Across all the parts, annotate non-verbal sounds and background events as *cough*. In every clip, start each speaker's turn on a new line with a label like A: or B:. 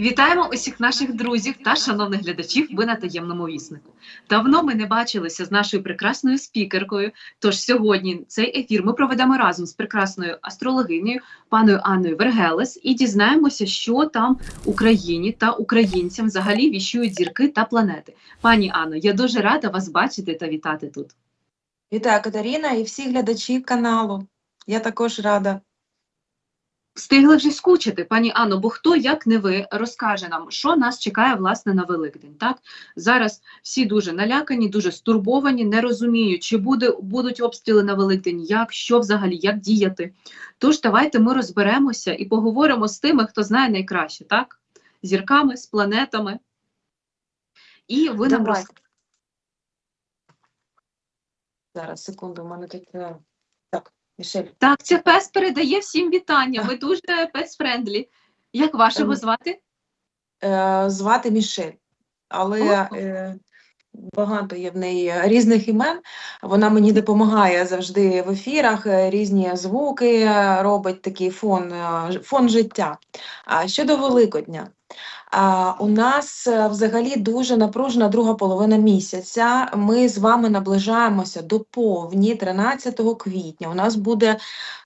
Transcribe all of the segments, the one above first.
A: Вітаємо усіх наших друзів та шановних глядачів. Ви на таємному віснику. Давно ми не бачилися з нашою прекрасною спікеркою. Тож сьогодні цей ефір ми проведемо разом з прекрасною астрологинею паною Анною Вергелес і дізнаємося, що там Україні та українцям взагалі віщують зірки та планети. Пані Анно, я дуже рада вас бачити та вітати тут.
B: Вітаю Катерина і всі глядачі каналу. Я також рада.
A: Встигли вже скучити, пані Анно, бо хто, як не ви, розкаже нам, що нас чекає власне на Великдень. Так зараз всі дуже налякані, дуже стурбовані, не розуміють, чи буде будуть обстріли на Великдень, як що взагалі, як діяти. Тож давайте ми розберемося і поговоримо з тими, хто знає найкраще, так зірками, з планетами. І ви нам
B: Давай.
A: роз...
B: Зараз, секунду, у мене тут. Так, Мішель.
A: так. Це пес передає всім вітання. Ви дуже пес-френдлі. Як вашого
B: Ем,
A: звати?
B: Е, звати Мішель, але
A: О.
B: е, багато є в неї різних імен. Вона мені допомагає завжди в ефірах, е, різні звуки е, робить такий фон, фон життя. А щодо Великодня. У нас е, взагалі дуже напружена друга половина місяця. Ми з вами наближаємося до повні 13 квітня. У нас буде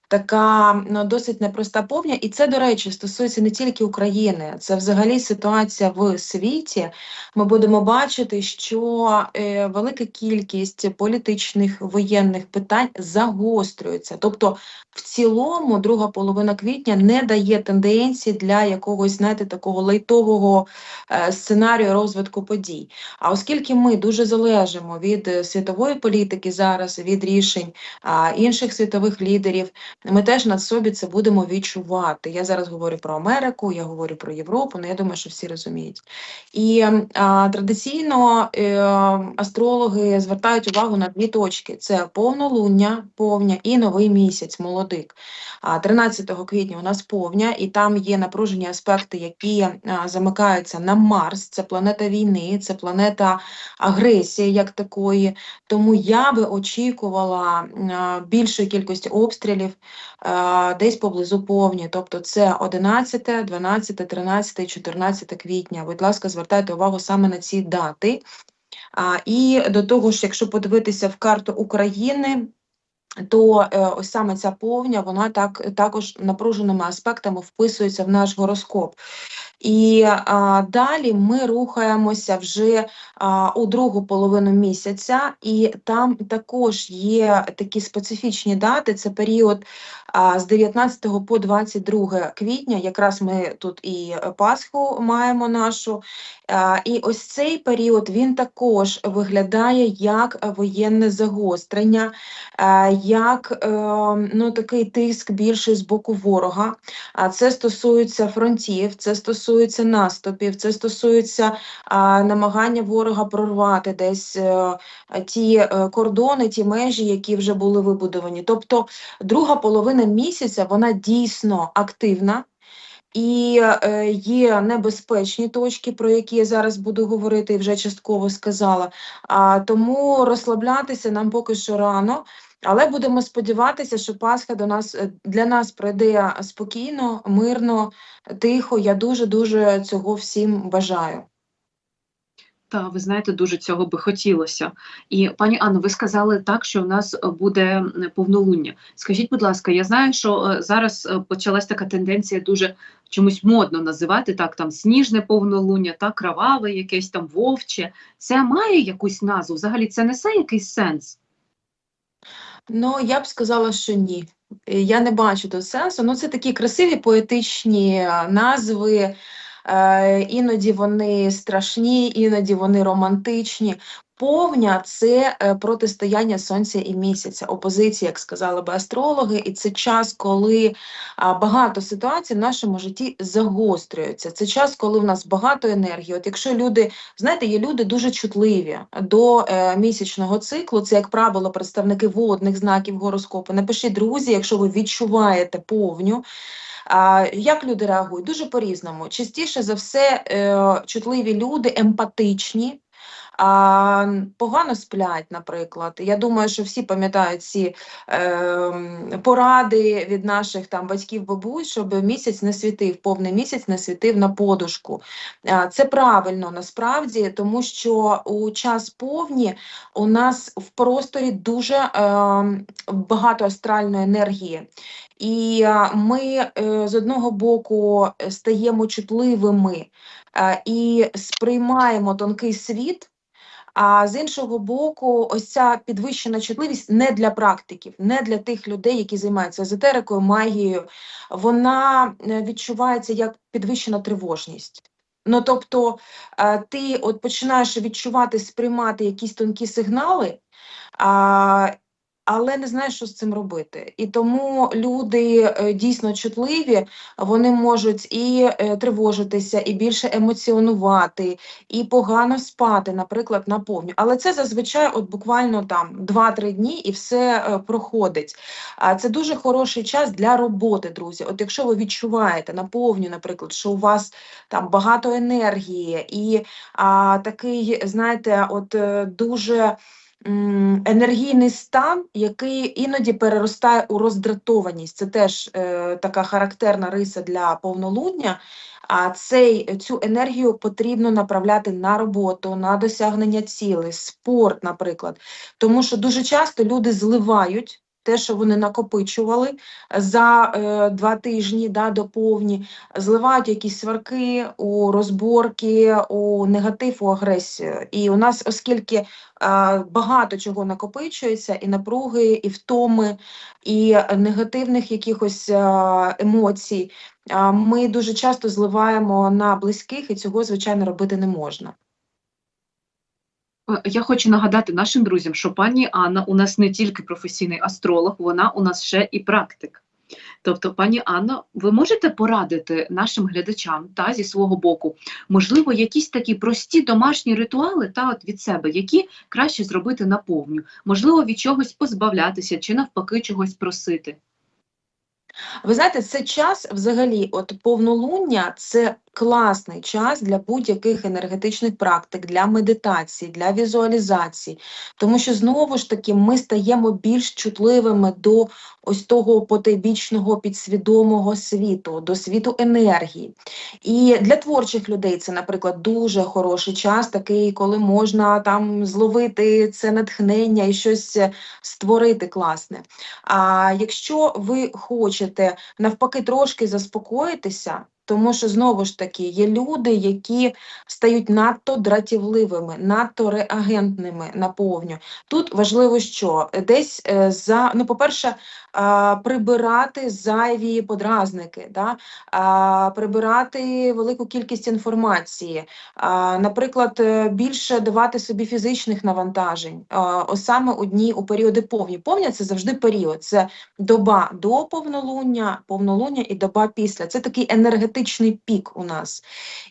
B: така ну, досить непроста повня, і це, до речі, стосується не тільки України, це взагалі ситуація в світі. Ми будемо бачити, що е, велика кількість політичних воєнних питань загострюється. Тобто, в цілому, друга половина квітня не дає тенденції для якогось, знаєте, такого лайтового е, сценарію розвитку подій. А оскільки ми дуже залежимо від е, світової політики зараз, від рішень інших світових лідерів, ми теж на собі це будемо відчувати. Я зараз говорю про Америку, я говорю про Європу, ну я думаю, що всі розуміють. І а, традиційно е, астрологи звертають увагу на дві точки: це повнолуння, повня і новий місяць, молодик. А 13 квітня у нас повня, і там є напружені аспекти, які замикаються на Марс. Це планета війни, це планета агресії як такої. Тому я би очікувала більшої кількості обстрілів десь поблизу повні. Тобто це 11, 12, 13, 14 квітня. Будь ласка, звертайте увагу саме на ці дати. А, і до того ж, якщо подивитися в карту України, то е, ось саме ця повня, вона так також напруженими аспектами вписується в наш гороскоп. І а, далі ми рухаємося вже а, у другу половину місяця, і там також є такі специфічні дати. Це період а, з 19 по 22 квітня. Якраз ми тут і Пасху маємо нашу. І ось цей період він також виглядає як воєнне загострення, як е, ну, такий тиск більший з боку ворога. А це стосується фронтів, це стосується наступів, це стосується намагання ворога прорвати десь е, ті е, кордони, ті межі, які вже були вибудовані. Тобто друга половина місяця вона дійсно активна. І е, є небезпечні точки, про які я зараз буду говорити, і вже частково сказала. А, тому розслаблятися нам поки що рано. Але будемо сподіватися, що Пасха до нас е, для нас пройде спокійно, мирно, тихо. Я дуже дуже цього всім бажаю.
A: Та ви знаєте, дуже цього би хотілося. І пані Анно, ви сказали так, що в нас буде повнолуння. Скажіть, будь ласка, я знаю, що е, зараз е, почалась така тенденція дуже чомусь модно називати так, там сніжне повнолуння, так, кроваве, якесь там вовче. Це має якусь назву? Взагалі це несе якийсь сенс?
B: Ну, я б сказала, що ні. Я не бачу тут сенсу. Ну, це такі красиві поетичні е, назви. Е, іноді вони страшні, іноді вони романтичні. Повня це е, протистояння сонця і місяця, опозиція, як сказали би астрологи, і це час, коли багато ситуацій в нашому житті загострюються. Це час, коли в нас багато енергії. От якщо люди, знаєте, є люди дуже чутливі до е, місячного циклу, це, як правило, представники водних знаків гороскопу. Напишіть, друзі, якщо ви відчуваєте повню. Як люди реагують? Дуже по-різному. Частіше за все, е, чутливі люди, емпатичні. а, погано сплять, наприклад. Я думаю, що всі пам'ятають ці е, поради від наших там батьків, бабусь, щоб місяць не світив, повний місяць не світив на подушку. Це правильно насправді, тому що у час повні у нас в просторі дуже е, багато астральної енергії. І ми е, з одного боку е, стаємо чутливими і сприймаємо тонкий світ. А з іншого боку, ось ця підвищена чутливість не для практиків, не для тих людей, які займаються езотерикою, магією. Вона е, відчувається як підвищена тривожність. Ну тобто ти от починаєш відчувати, сприймати якісь тонкі сигнали, а, але не знаєш, що з цим робити. І тому люди е, дійсно чутливі, вони можуть і е, тривожитися, і більше емоціонувати, і погано спати, наприклад, на повню. Але це зазвичай от буквально там 2-3 дні і все е, проходить. А це дуже хороший час для роботи, друзі. От якщо ви відчуваєте на повню, наприклад, що у вас там багато енергії і а, такий, знаєте, от дуже енергійний стан, який іноді переростає у роздратованість. Це теж е, така характерна риса для повнолуння. А цей, цю енергію потрібно направляти на роботу, на досягнення цілей, спорт, наприклад. Тому що дуже часто люди зливають те, що вони накопичували за е, два тижні да, до повні, зливають якісь сварки у розборки, у негатив, у агресію. І у нас, оскільки е, багато чого накопичується, і напруги, і втоми, і негативних якихось е, емоцій, е, ми дуже часто зливаємо на близьких, і цього, звичайно, робити не можна.
A: Е, Я хочу нагадати нашим друзям, що пані Анна у нас не тільки професійний астролог, вона у нас ще і практик. Тобто, пані Анна, ви можете порадити нашим глядачам та зі свого боку, можливо, якісь такі прості домашні ритуали та от від себе, які краще зробити наповню, можливо, від чогось позбавлятися чи навпаки чогось просити.
B: Ви знаєте, це час взагалі, от повнолуння це класний час для будь-яких енергетичних практик, для медитації, для візуалізації, тому що знову ж таки ми стаємо більш чутливими до ось того потайбічного підсвідомого світу, до світу енергії. І для творчих людей це, наприклад, дуже хороший час, такий, коли можна там зловити це натхнення і щось створити класне. А якщо ви хочете навпаки трошки заспокоїтися, тому що знову ж таки є люди, які стають надто дратівливими, надто реагентними на повню. Тут важливо, що десь е, за ну, по-перше, прибирати зайві подразники, да? прибирати велику кількість інформації, наприклад, е, більше давати собі фізичних навантажень, саме у дні у періоди повні. Повня це завжди період. Це доба до повнолуння, повнолуння і доба після. Це такий енергетичний пік у нас.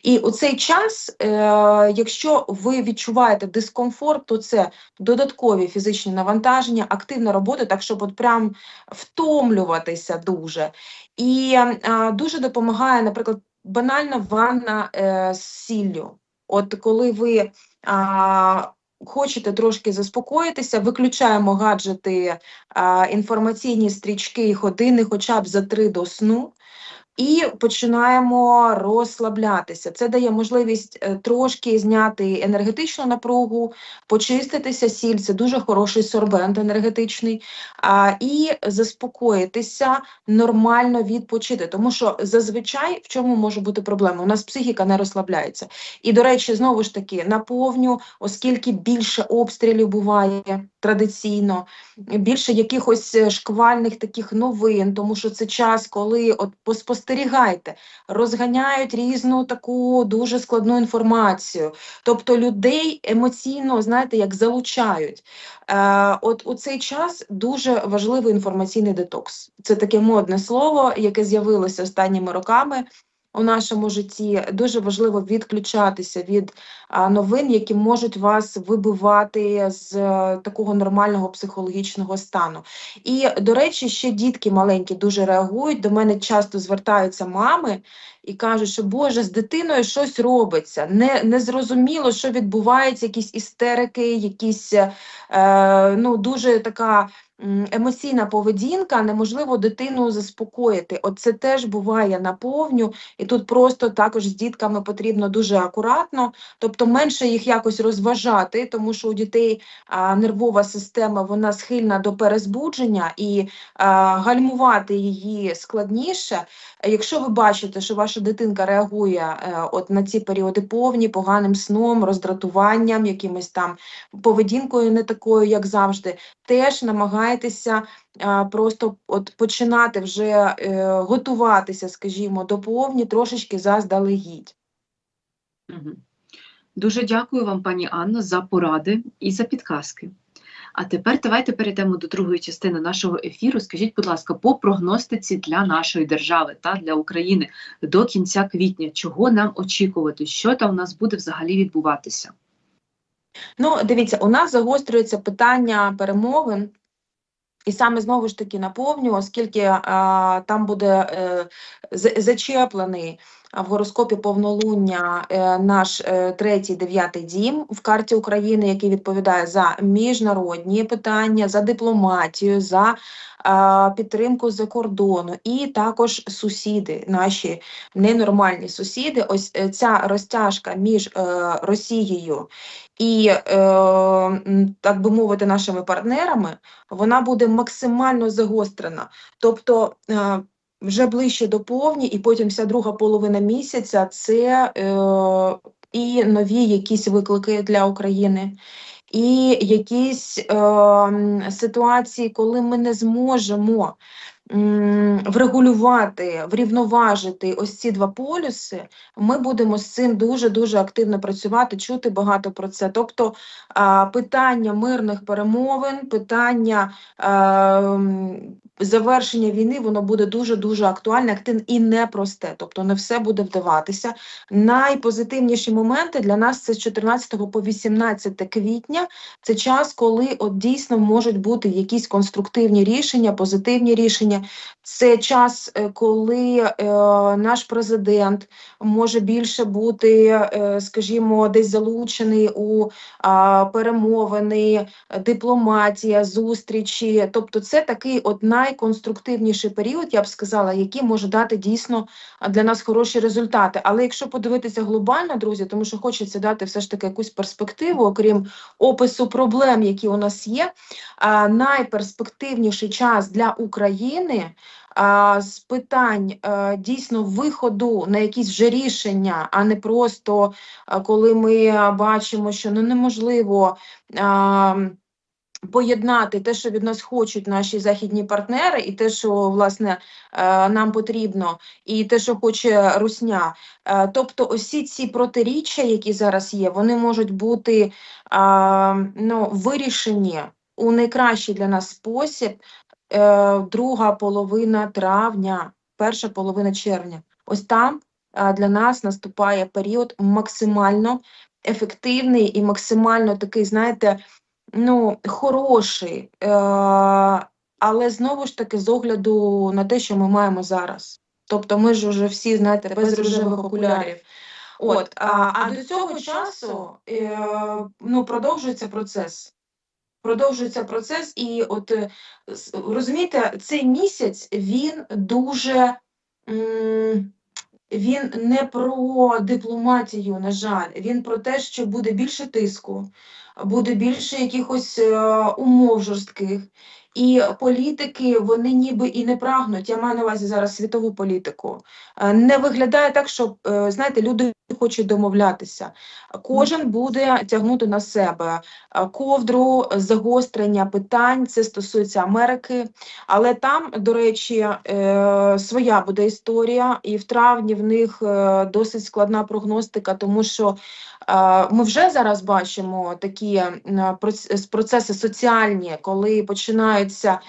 B: І у цей час, е, якщо ви відчуваєте дискомфорт, то це додаткові фізичні навантаження, активна робота, так щоб от прям втомлюватися дуже. І е, дуже допомагає, наприклад, банальна ванна е, з сіллю. От коли ви а, хочете трошки заспокоїтися, виключаємо гаджети, а, інформаційні стрічки і години хоча б за три до сну. І починаємо розслаблятися. Це дає можливість е, трошки зняти енергетичну напругу, почиститися сіль, це дуже хороший сорбент енергетичний, а, і заспокоїтися, нормально відпочити. Тому що зазвичай в чому може бути проблема? У нас психіка не розслабляється. І, до речі, знову ж таки, наповню, оскільки більше обстрілів буває традиційно, більше якихось е, шквальних таких новин, тому що це час, коли от поспостерігайте, розганяють різну таку дуже складну інформацію. Тобто людей емоційно, знаєте, як залучають. Е, от у цей час дуже важливий інформаційний детокс. Це таке модне слово, яке з'явилося останніми роками. У нашому житті. Дуже важливо відключатися від новин, які можуть вас вибивати з е, такого нормального психологічного стану. І, до речі, ще дітки маленькі дуже реагують. До мене часто звертаються мами і кажуть, що Боже, з дитиною щось робиться. Не, не зрозуміло, що відбувається, якісь істерики, якісь е, ну, дуже така емоційна поведінка, неможливо дитину заспокоїти. От це теж буває наповню, і тут просто також з дітками потрібно дуже акуратно, тобто менше їх якось розважати, тому що у дітей а, нервова система вона схильна до перезбудження і а, гальмувати її складніше. Якщо ви бачите, що ваша дитинка реагує е, от на ці періоди повні, поганим сном, роздратуванням, якимось там поведінкою не такою, як завжди, теж намагайтеся а, просто от починати вже е, готуватися, скажімо, до повні трошечки заздалегідь.
A: Дуже дякую вам, пані Анно, за поради і за підказки. А тепер давайте перейдемо до другої частини нашого ефіру. Скажіть, будь ласка, по прогностиці для нашої держави та для України до кінця квітня, чого нам очікувати? Що там у нас буде взагалі відбуватися?
B: Ну, дивіться, у нас загострюється питання перемовин. І саме знову ж таки наповню, оскільки а, там буде е, зачеплений в гороскопі повнолуння е, наш е, третій дев'ятий дім в карті України, який відповідає за міжнародні питання, за дипломатію, за підтримку з-за кордону, і також сусіди, наші ненормальні сусіди. Ось е, ця розтяжка між Росією і, так би мовити, нашими партнерами вона буде максимально загострена. Тобто вже ближче до повні, і потім вся друга половина місяця це е, і нові якісь виклики для України, і якісь е, ситуації, коли ми не зможемо м, врегулювати, врівноважити ось ці два полюси, ми будемо з цим дуже-дуже активно працювати, чути багато про це. Тобто а, питання мирних перемовин, питання е, завершення війни, воно буде дуже-дуже актуальне, активне і непросте. Тобто не все буде вдаватися. Найпозитивніші моменти для нас це з 14 по 18 квітня. Це час, коли от дійсно можуть бути якісь конструктивні рішення, позитивні рішення. Це час, е, коли е, наш президент може більше бути, е, скажімо, десь залучений у а, перемовини, е, дипломатія, зустрічі. Тобто, це такий от найконструктивніший період, я б сказала, який може дати дійсно для нас хороші результати. Але якщо подивитися глобально, друзі, тому що хочеться дати все ж таки якусь перспективу, окрім опису проблем, які у нас є, найперспективніший час для України. З питань е, дійсно виходу на якісь вже рішення, а не просто коли ми бачимо, що ну неможливо поєднати те, що від нас хочуть наші західні партнери, і те, що власне е, нам потрібно, і те, що хоче Русня. Е, Тобто, усі ці протиріччя, які зараз є, вони можуть бути ну, вирішені у найкращий для нас спосіб. е, Друга половина травня, перша половина червня. Ось там е, для нас наступає період максимально ефективний і максимально такий, знаєте, ну, хороший, е, але знову ж таки з огляду на те, що ми маємо зараз. Тобто ми ж уже всі, знаєте, без рожевих окулярів. От, а, а до цього часу е, ну, продовжується процес. Продовжується процес, і от е, розумієте, цей місяць він дуже м, він не про дипломатію, на жаль, він про те, що буде більше тиску, буде більше якихось е, умов жорстких. І політики вони ніби і не прагнуть. Я маю на увазі зараз світову політику. Е, Не виглядає так, що е, знаєте, люди хочуть домовлятися. Кожен буде тягнути на себе е, ковдру загострення питань. Це стосується Америки. Але там, до речі, е, своя буде історія, і в травні в них е, досить складна прогностика, тому що ми вже зараз бачимо такі процеси соціальні, коли починаються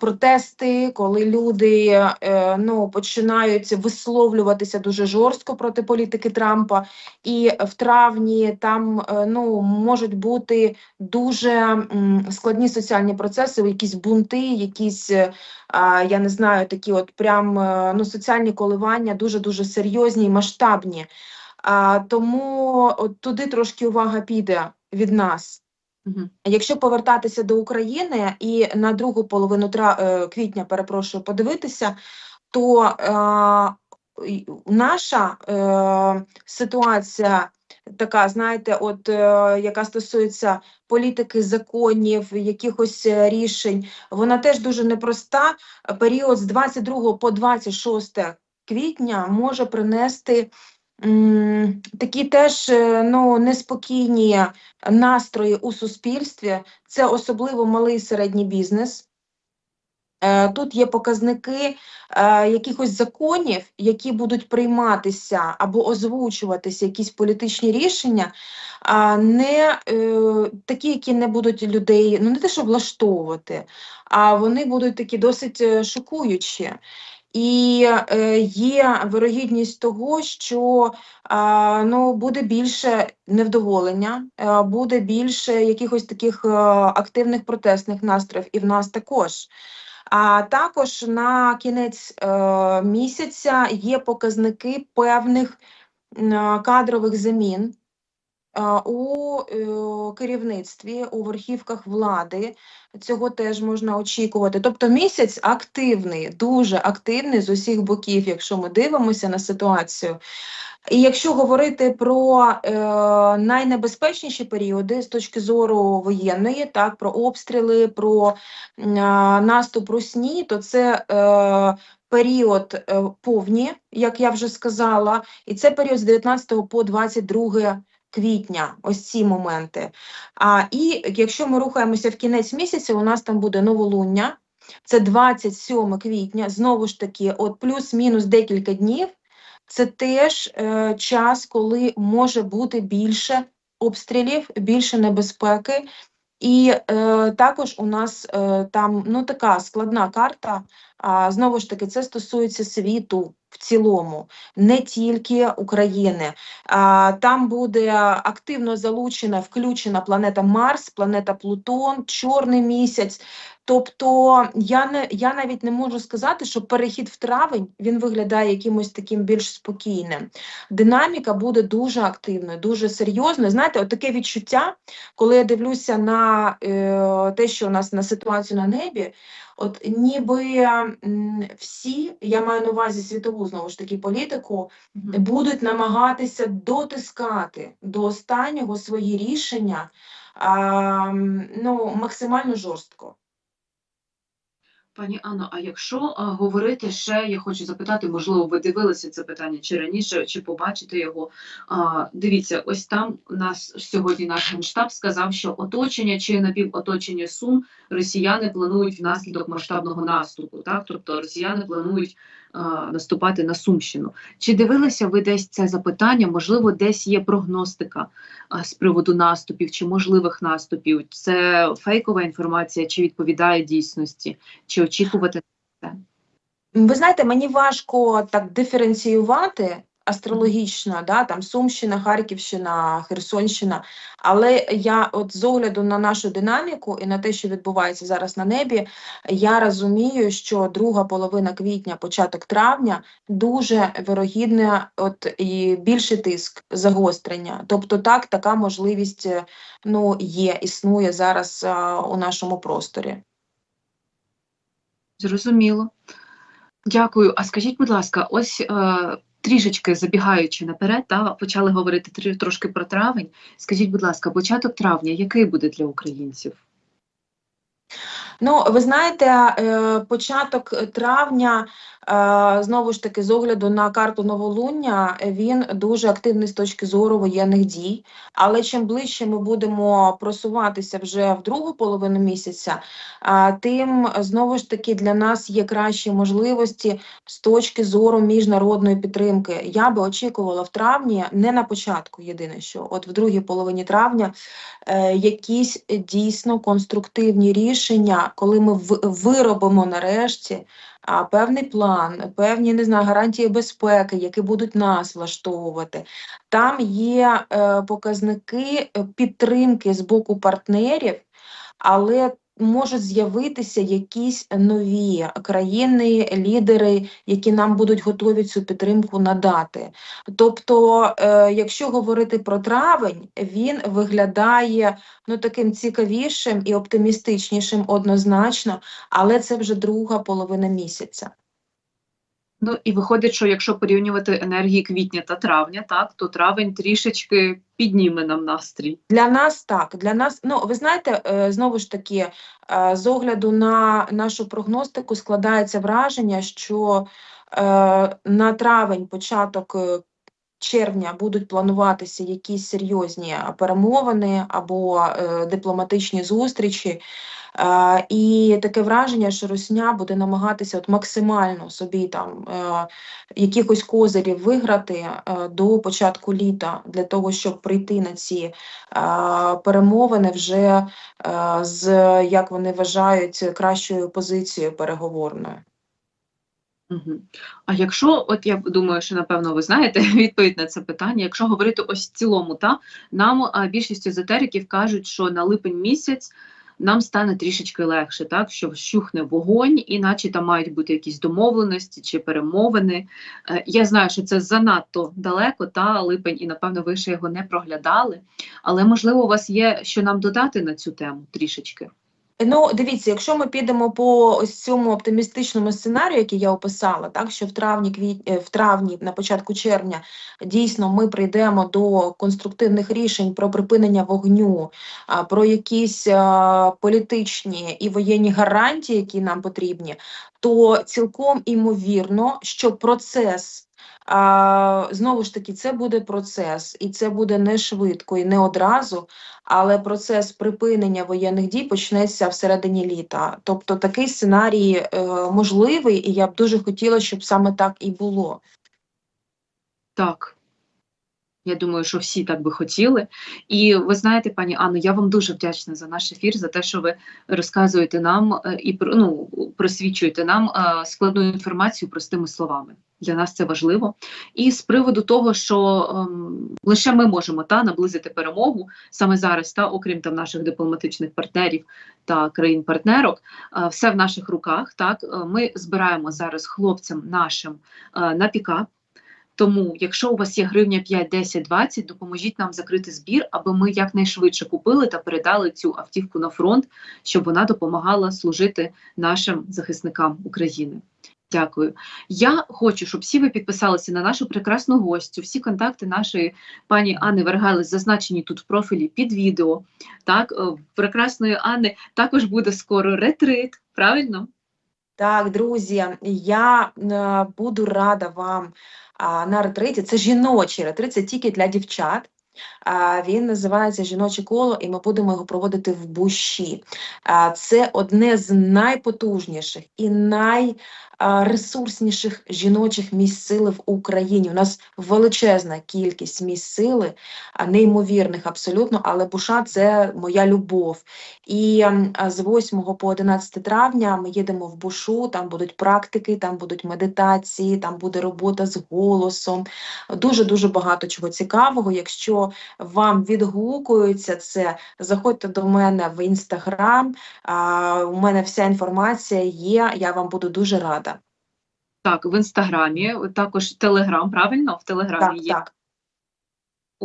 B: протести, коли люди е, ну, починають висловлюватися дуже жорстко проти політики Трампа, і в травні там е, ну, можуть бути дуже складні соціальні процеси, якісь бунти, якісь, е, я не знаю, такі от прям ну, соціальні коливання дуже дуже серйозні і масштабні. А, тому от туди трошки увага піде від нас. Якщо повертатися до України і на другу половину тра... е, квітня, перепрошую, подивитися, то е, наша е, ситуація така, знаєте, от е, яка стосується політики, законів, якихось е, рішень, вона теж дуже непроста. Період з 22 по 26 квітня може принести такі теж е, ну, неспокійні настрої у суспільстві, це особливо малий і середній бізнес. Е, Тут є показники е, якихось законів, які будуть прийматися або озвучуватися, якісь політичні рішення, а не такі, які не будуть людей, ну не те, що влаштовувати, а вони будуть такі досить шокуючі. І е, є вирогідність того, що ну, буде більше невдоволення, е, буде більше якихось таких е, активних протестних настроїв, і в нас також. А також на кінець місяця є показники певних кадрових замін у е, керівництві, у верхівках влади. Цього теж можна очікувати. Тобто місяць активний, дуже активний з усіх боків, якщо ми дивимося на ситуацію. І якщо говорити про е, найнебезпечніші періоди з точки зору воєнної, так, про обстріли, про а, наступ русні, то це е, період е, повні, як я вже сказала, і це період з 19 по 22 квітня, ось ці моменти. А, і якщо ми рухаємося в кінець місяця, у нас там буде новолуння, це 27 квітня, знову ж таки, от плюс-мінус декілька днів. Це теж е, час, коли може бути більше обстрілів, більше небезпеки. І е, також у нас е, там ну, така складна карта. А, знову ж таки, це стосується світу в цілому, не тільки України. Там буде активно залучена, включена планета Марс, планета Плутон, Чорний місяць. Тобто я не я навіть не можу сказати, що перехід в травень він виглядає якимось таким більш спокійним. Динаміка буде дуже активною, дуже серйозною. Знаєте, от таке відчуття, коли я дивлюся на е, те, що у нас на ситуацію на небі, от ніби всі, я маю на увазі світову знову ж таки політику, будуть намагатися дотискати до останнього свої рішення а, ну, максимально жорстко.
A: Пані Анно, а якщо а, говорити ще, я хочу запитати, можливо, ви дивилися це питання чи раніше, чи побачите його. А, дивіться, ось там нас сьогодні наш генштаб сказав, що оточення чи напівоточення Сум росіяни планують внаслідок масштабного наступу. Так, тобто росіяни планують наступати на Сумщину. Чи дивилися ви десь це запитання? Можливо, десь є прогностика з приводу наступів чи можливих наступів? Це фейкова інформація, чи відповідає дійсності? Чи очікувати це?
B: Ви знаєте, мені важко так диференціювати астрологічно, да, там Сумщина, Харківщина, Херсонщина. Але я, от з огляду на нашу динаміку і на те, що відбувається зараз на небі, я розумію, що друга половина квітня, початок травня дуже вирогідне, от і більший тиск, загострення. Тобто, так, така можливість е, ну, є, існує зараз а, у нашому просторі.
A: Зрозуміло. Дякую. А скажіть, будь ласка, ось е, трішечки забігаючи наперед, та, почали говорити трошки про травень. Скажіть, будь ласка, початок травня який буде для українців?
B: Ну, ви знаєте, е, початок травня Знову ж таки, з огляду на карту новолуння, е, він дуже активний з точки зору воєнних дій. Але чим ближче ми будемо просуватися вже в другу половину місяця, а, тим е, знову ж таки для нас є кращі можливості з точки зору міжнародної підтримки. Я би очікувала в травні, не на початку, єдине що, от в другій половині травня, е, якісь дійсно конструктивні рішення, коли ми виробимо нарешті а, певний план, певні не знаю, гарантії безпеки, які будуть нас влаштовувати. Там є е, показники е, підтримки з боку партнерів, але можуть з'явитися якісь нові країни, лідери, які нам будуть готові цю підтримку надати. Тобто, е, якщо говорити про травень, він виглядає ну таким цікавішим і оптимістичнішим однозначно, але це вже друга половина місяця.
A: Ну і виходить, що якщо порівнювати енергії квітня та травня, так то травень трішечки підніме нам настрій.
B: Для нас так, для нас, ну ви знаєте, е, знову ж таки, е, з огляду на нашу прогностику складається враження, що е, на травень, початок червня будуть плануватися якісь серйозні перемовини або е, дипломатичні зустрічі. Е, і таке враження, що Росня буде намагатися от максимально собі там е, якихось козирів виграти е, до початку літа для того, щоб прийти на ці е, перемовини вже е, з, як вони вважають, кращою позицією переговорною.
A: А якщо, от я думаю, що напевно ви знаєте *laughs* відповідь на це питання, якщо говорити ось в цілому, та нам більшість езотериків кажуть, що на липень місяць нам стане трішечки легше, так що вщухне вогонь, іначе там мають бути якісь домовленості чи перемовини. Е, я знаю, що це занадто далеко, та липень, і напевно ви ще його не проглядали. Але можливо, у вас є що нам додати на цю тему трішечки.
B: Ну, дивіться, якщо ми підемо по ось цьому оптимістичному сценарію, який я описала, так що в травні, е, в травні, на початку червня, дійсно ми прийдемо до конструктивних рішень про припинення вогню, про якісь політичні і воєнні гарантії, які нам потрібні, то цілком імовірно, що процес. А, знову ж таки, це буде процес, і це буде не швидко і не одразу, але процес припинення воєнних дій почнеться всередині літа. Тобто такий сценарій е, можливий, і я б дуже хотіла, щоб саме так і було.
A: Так. Я думаю, що всі так би хотіли. І ви знаєте, пані Анно, я вам дуже вдячна за наш ефір, за те, що ви розказуєте нам е, і ну, просвічуєте нам е, складну інформацію простими словами. Для нас це важливо. І з приводу того, що ем, лише ми можемо та наблизити перемогу саме зараз, та окрім там наших дипломатичних партнерів та країн-партнерок, е, все в наших руках. Так Е, ми збираємо зараз хлопцям нашим е, на пікап. Тому, якщо у вас є гривня 5, 10, 20, допоможіть нам закрити збір, аби ми якнайшвидше купили та передали цю автівку на фронт, щоб вона допомагала служити нашим захисникам України. Дякую. Я хочу, щоб всі ви підписалися на нашу прекрасну гостю. Всі контакти нашої пані Анни Вергайлес зазначені тут в профілі під відео. Так, е, прекрасної Анни також буде скоро ретрит. Правильно?
B: Так, друзі, я е, буду рада вам на ретриті. Це жіночий ретрит, це тільки для дівчат. Він називається Жіноче коло, і ми будемо його проводити в буші. Це одне з найпотужніших і найресурсніших жіночих місць сили в Україні. У нас величезна кількість місць сили, неймовірних абсолютно, але Буша це моя любов. І ем, з 8 по 11 травня ми їдемо в Бушу, там будуть практики, там будуть медитації, там буде робота з голосом. Дуже-дуже багато чого цікавого. Якщо вам відгукується це, заходьте до мене в інстаграм. У мене вся інформація є. Я вам буду дуже рада.
A: Так, в інстаграмі, також телеграм, правильно? В телеграмі
B: Так,
A: є
B: так.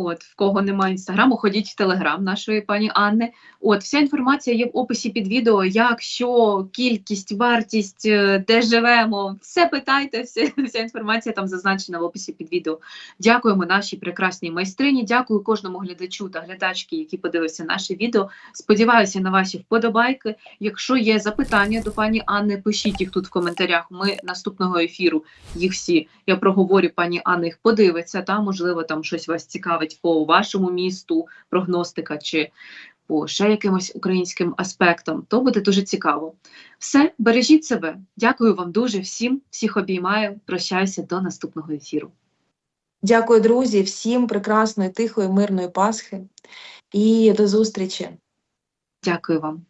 A: От, в кого немає інстаграму, ходіть в телеграм нашої пані Анни. От, вся інформація є в описі під відео, як, що, кількість, вартість, е, де живемо. Все питайте, все, вся інформація там зазначена в описі під відео. Дякуємо нашій прекрасній майстрині. Дякую кожному глядачу та глядачки, які подивилися наше відео. Сподіваюся на ваші вподобайки. Якщо є запитання до пані Анни, пишіть їх тут в коментарях. Ми наступного ефіру їх всі я проговорю, пані Анна їх подивиться. Та можливо там щось вас цікавить по вашому місту, прогностика чи по ще якимось українським аспектам. То буде дуже цікаво. Все, бережіть себе. Дякую вам дуже всім. Всіх обіймаю. Прощаюся до наступного ефіру.
B: Дякую, друзі, всім прекрасної, тихої, мирної Пасхи і до зустрічі.
A: Дякую вам.